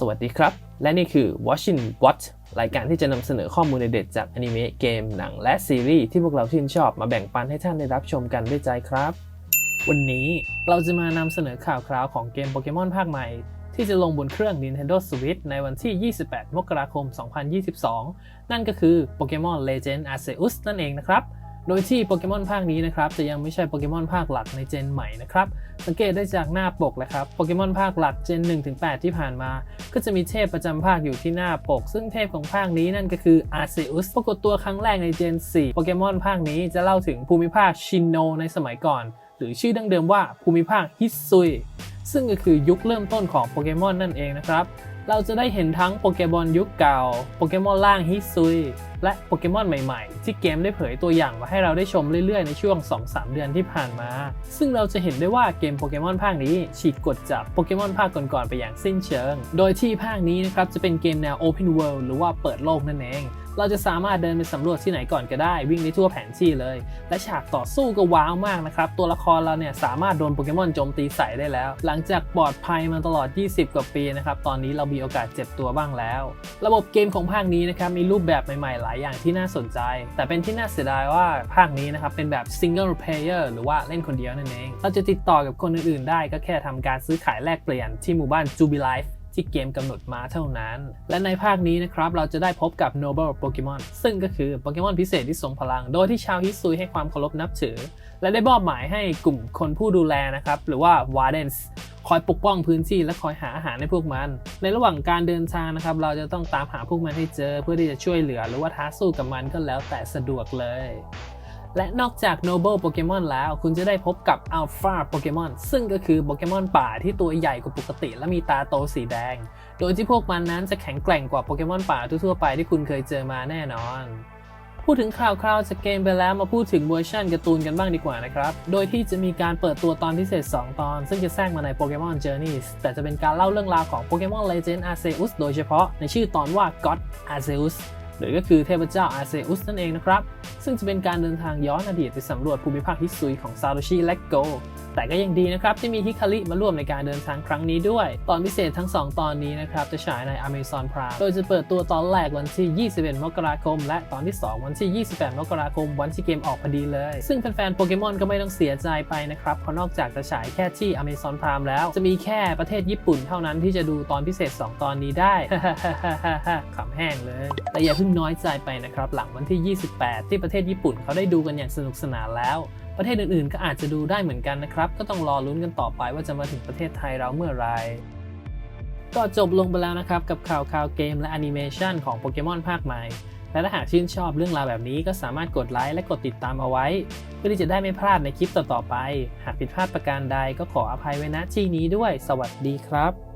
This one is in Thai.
สวัสดีครับ และนี่คือ Watching What รายการที่จะนำเสนอข้อมูลเด็ดจากอนิเมะเกมหนังและซีรีส์ที่พวกเราชื่นชอบมาแบ่งปันให้ท่านได้รับชมกันด้วยใจครับ วันนี้เราจะมานำเสนอข่าวคราวของเกมโปเกมอนภาคใหม่ ที่จะลงบนเครื่อง Nintendo Switch ในวันที่ 28 มกราคม 2022 นั่นก็คือ Pokemon Legend Arceus นั่นเองนะครับ โดยที่โปเกมอนภาคนี้นะครับจะยังไม่ใช่โปเกมอนภาคหลักในเจนใหม่นะครับสังเกตได้จากหน้าปกเลยครับโปเกมอนภาคหลักเจน1-8 ที่ผ่านมา ก็จะมีเทพประจำภาคอยู่ที่หน้าปก ซึ่งเทพของภาคนี้นั่นก็คือ Arceus ปรากฏตัวครั้งแรกในเจน 4 โปเกมอนภาคนี้จะเล่าถึงภูมิภาคชินโนในสมัยก่อน หรือชื่อดั้งเดิมว่าภูมิภาคฮิซุยซึ่งก็คือยุคเริ่มต้นของโปเกมอนนั่นเองนะครับ เราจะได้เห็นทั้งโปเกมอนยุคเก่า โปเกมอนล่างฮิซุย และโปเกมอนใหม่ๆ ที่เกมได้เผยตัวอย่างมาให้เราได้ชมเรื่อยๆ ในช่วง 2-3 เดือนที่ผ่านมา ซึ่งเราจะเห็นได้ว่าเกมโปเกมอนภาคนี้ฉีกกฎจากโปเกมอนภาคก่อนๆไปอย่างสิ้นเชิง โดยที่ภาคนี้นะครับจะเป็นเกมแนว Open World หรือว่าเปิดโลกนั่นเอง เราจะสามารถเดินไปสำรวจที่ไหนก่อนก็ได้วิ่งได้ทั่วแผนที่เลย และฉากต่อสู้ก็ว้าวมากนะครับ ตัวละครเราเนี่ยสามารถโดนโปเกมอนโจมตีใส่ได้แล้ว หลังจากปลอดภัยมาตลอด 20 กว่าปีนะครับ ตอนนี้เรามีโอกาสเจ็บตัวบ้างแล้ว ระบบเกมของภาคนี้นะครับมีรูปแบบใหม่ๆ หลายอย่างที่น่าสนใจ แต่เป็นที่น่าเสียดายว่าภาคนี้นะครับเป็นแบบ single player หรือว่าเล่นคนเดียวนั่นเอง เราจะติดต่อกับคนอื่นๆ ได้ก็แค่ทำการซื้อขายแลกเปลี่ยนที่หมู่บ้าน Jubilife ที่เกมกำหนดมาเท่านั้น และในภาคนี้นะครับเราจะได้พบกับ Noble Pokemon ซึ่งก็คือโปเกมอนพิเศษที่ทรงพลัง โดยที่ชาวฮิซุยให้ความเคารพนับถือ และได้มอบหมายให้กลุ่มคนผู้ดูแลนะครับ หรือว่า Wardens คอยปกป้องพื้นที่และคอยหาอาหารให้พวกมัน ในระหว่างการเดินทางนะครับ เราจะต้องตามหาพวกมันให้เจอเพื่อที่จะช่วยเหลือ หรือว่าท้าสู้กับมันก็แล้วแต่สะดวกเลย และนอกจาก Noble Pokemon แล้ว คุณจะได้พบกับ Alpha Pokemon ซึ่งก็คือโปเกมอนป่าที่ตัวใหญ่กว่าปกติ และมีตาโตสีแดง โดยที่พวกมันนั้นจะแข็งแกร่งกว่าโปเกมอนป่าทั่วไปที่คุณเคยเจอมาแน่นอน พูดถึงข่าวคราวจากเกมไปแล้วมาพูดถึงเวอร์ชันการ์ตูนกันบ้างดีกว่านะครับ โดยที่จะมีการเปิดตัวตอนพิเศษ 2 ตอน ซึ่งจะแทรกมาใน Pokemon Journeys แต่จะเป็นการเล่าเรื่องราวของ Pokemon Legend Arceus โดยเฉพาะในชื่อตอนว่า God Arceus หรือก็คือเทพเจ้าอาเซอุสนั่นเองนะครับ ซึ่งจะเป็นการเดินทางย้อนอดีตไปสำรวจภูมิภาคฮิซุยของซาโตชิและโก แต่ก็ยังดีนะครับที่มีฮิคาริมาร่วมในการเดินทางครั้งนี้ด้วย ตอนพิเศษทั้ง 2 ตอนนี้นะครับจะฉายใน Amazon Prime โดยจะเปิดตัวตอนแรกวันที่ 21 มกราคม และตอนที่ 2 วันที่ 28 มกราคม วันที่เกมออกพอดีเลย ซึ่งแฟนๆโปเกมอนก็ไม่ต้องเสียใจไปนะครับเพราะนอกจากจะฉายแค่ที่ Amazon Prime แล้วจะมีแค่ประเทศญี่ปุ่นเท่านั้นที่จะดูตอนพิเศษ 2 ตอนนี้ได้ ขำแห้งเลย แต่อย่าเพิ่งน้อยใจไปนะครับหลังวันที่ 28 ที่ประเทศญี่ปุ่นเขาได้ดูกันอย่างสนุกสนานแล้ว ประเทศอื่นๆ ก็อาจจะดูได้เหมือนกันนะครับ ก็ต้องรอลุ้นกันต่อไปว่าจะมาถึงประเทศไทยเราเมื่อไรก็จบลงไปแล้วนะครับ กับข่าวข่าวเกมและแอนิเมชันของโปเกมอนภาคใหม่ และถ้าหากชื่นชอบเรื่องราวแบบนี้ก็สามารถกดไลค์และกดติดตามเอาไว้ เพื่อที่จะได้ไม่พลาดในคลิปต่อๆไป หากผิดพลาดประการใดก็ขออภัยไว้ณที่นี้ด้วย สวัสดีครับ